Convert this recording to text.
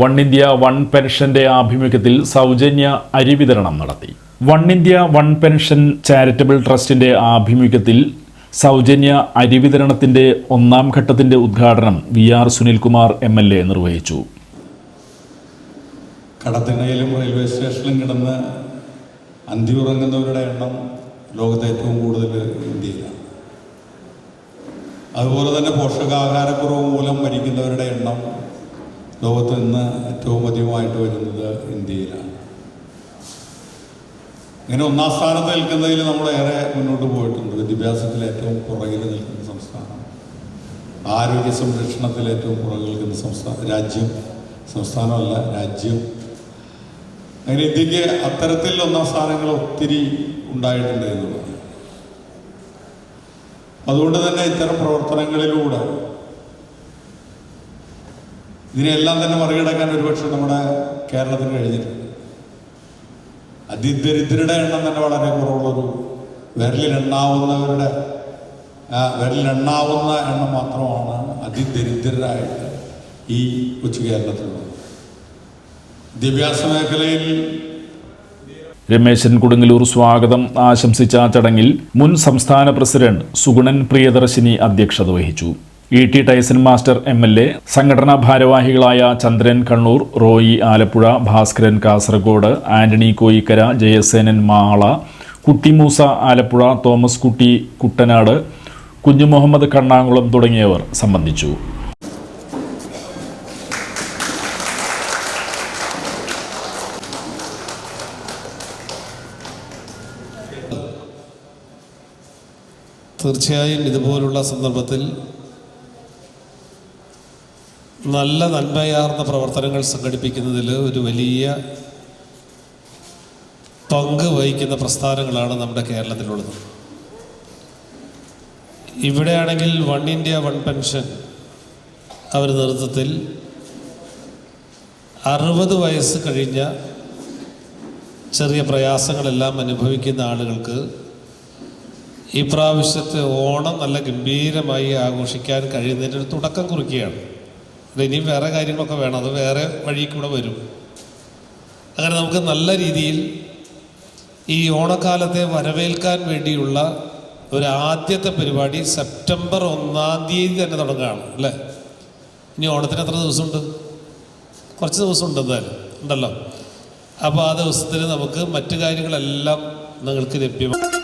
One India one പെൻഷന്റെ ആഭിമുഖ്യത്തിൽ സൗജന്യ അരി വിതരണം നടത്തി. One India one pension charitable ട്രസ്റ്റിന്റെ ആഭിമുഖ്യത്തിൽ സൗജന്യ അരി വിതരണത്തിന്റെ ഒന്നാം ഘട്ടത്തിന്റെ ഉദ്ഘാടനം V R Sunilkumar M L A നിർവഹിച്ചു. കടത്തിണയിലും റെയിൽവേ സ്റ്റേഷനിലും കിടന്ന് അന്തിയുറങ്ങുന്നവരുടെ എണ്ണം ലോകത്ത് ഏറ്റവും കൂടുതൽ ഇന്ത്യയിലാണ്. അതുപോലെ തന്നെ പോഷകാഹാരക്കുറവ് മൂലം മരിക്കുന്നവരുടെ എണ്ണം ലോകത്ത് നിന്ന് ഏറ്റവും അധികമായിട്ട് വരുന്നത് ഇന്ത്യയിലാണ്. ഇങ്ങനെ ഒന്നാം സ്ഥാനത്ത് നിൽക്കുന്നതിൽ നമ്മൾ ഏറെ മുന്നോട്ട് പോയിട്ടുണ്ട്. വിദ്യാഭ്യാസത്തിൽ ഏറ്റവും പുറകിൽ നിൽക്കുന്ന സംസ്ഥാനം. ആരോഗ്യ സംരക്ഷണത്തിൽ ഏറ്റവും പുറകിൽ നിൽക്കുന്ന സംസ്ഥാന രാജ്യം. സംസ്ഥാനമല്ല രാജ്യം. അങ്ങനെ ഇന്ത്യയ്ക്ക് അത്തരത്തിൽ ഒന്നാം സ്ഥാനങ്ങൾ ഒത്തിരി ഉണ്ടായിട്ടുണ്ട് എന്നുള്ളത്. അതുകൊണ്ട് തന്നെ ഇത്തരം പ്രവർത്തനങ്ങളിലൂടെ ഇതിനെല്ലാം തന്നെ മറികടക്കാൻ ഒരുപക്ഷെ നമ്മുടെ കേരളത്തിന് കഴിഞ്ഞിട്ടുണ്ട് അതിദരിദ്രരുടെ എണ്ണം തന്നെ വളരെ കുറവുള്ളൊരു വിരലിലെണ്ണാവുന്നവരുടെ വിരലിലെണ്ണാവുന്ന എണ്ണം മാത്രമാണ് അതിദരിദ്രരായിട്ട് ഈ കൊച്ചു കേരളത്തിലുള്ളത് വിദ്യാഭ്യാസ മേഖലയിൽ രമേശൻ കൊടുങ്ങല്ലൂർ സ്വാഗതം. ആശംസിച്ച ചടങ്ങിൽ മുൻ സംസ്ഥാന പ്രസിഡന്റ് സുഗുണൻ പ്രിയദർശിനി അധ്യക്ഷത വഹിച്ചു. E T Tyson master M L A സംഘടനാ ഭാരവാഹികളായ Chandran Kannur Roy Alappuzha Bhaskaran Kasaragod Antony Koyikkara Jayasenan Mala Kuttimoosa Alappuzha Thomas Kutty Kuttanad Kunju Muhammad Kannankulam തുടങ്ങിയവർ സംബന്ധിച്ചു. തീർച്ചയായും ഇതുപോലുള്ള സന്ദർഭത്തിൽ നല്ല നന്മയാർന്ന പ്രവർത്തനങ്ങൾ സംഘടിപ്പിക്കുന്നതിൽ ഒരു വലിയ പങ്ക് വഹിക്കുന്ന പ്രസ്ഥാനങ്ങളാണ് നമ്മുടെ കേരളത്തിലുള്ളത്. ഇവിടെയാണെങ്കിൽ വൺ ഇന്ത്യ വൺ പെൻഷൻ അവർ നേതൃത്വത്തിൽ അറുപത് വയസ്സ് കഴിഞ്ഞ ചെറിയ പ്രയാസങ്ങളെല്ലാം അനുഭവിക്കുന്ന ആളുകൾക്ക് ഈ പ്രാവശ്യത്തെ ഓണം നല്ല ഗംഭീരമായി ആഘോഷിക്കാൻ കഴിയുന്നതിന്റെ ഒരു തുടക്കം കുറിക്കുകയാണ്. അത് ഇനിയും വേറെ കാര്യങ്ങളൊക്കെ വേണം. അത് വേറെ വഴി കൂടെ വരും. അങ്ങനെ നമുക്ക് നല്ല രീതിയിൽ ഈ ഓണക്കാലത്തെ വരവേൽക്കാൻ വേണ്ടിയുള്ള ഒരു ആദ്യത്തെ പരിപാടി സെപ്റ്റംബർ ഒന്നാം തീയതി തന്നെ തുടങ്ങുകയാണ് അല്ലേ? ഇനി ഓണത്തിന് എത്ര ദിവസമുണ്ട്? കുറച്ച് ദിവസമുണ്ട് എന്തായാലും. ഉണ്ടല്ലോ? അപ്പോൾ ആ ദിവസത്തിന് നമുക്ക് മറ്റു കാര്യങ്ങളെല്ലാം നിങ്ങൾക്ക് ലഭ്യമാണ്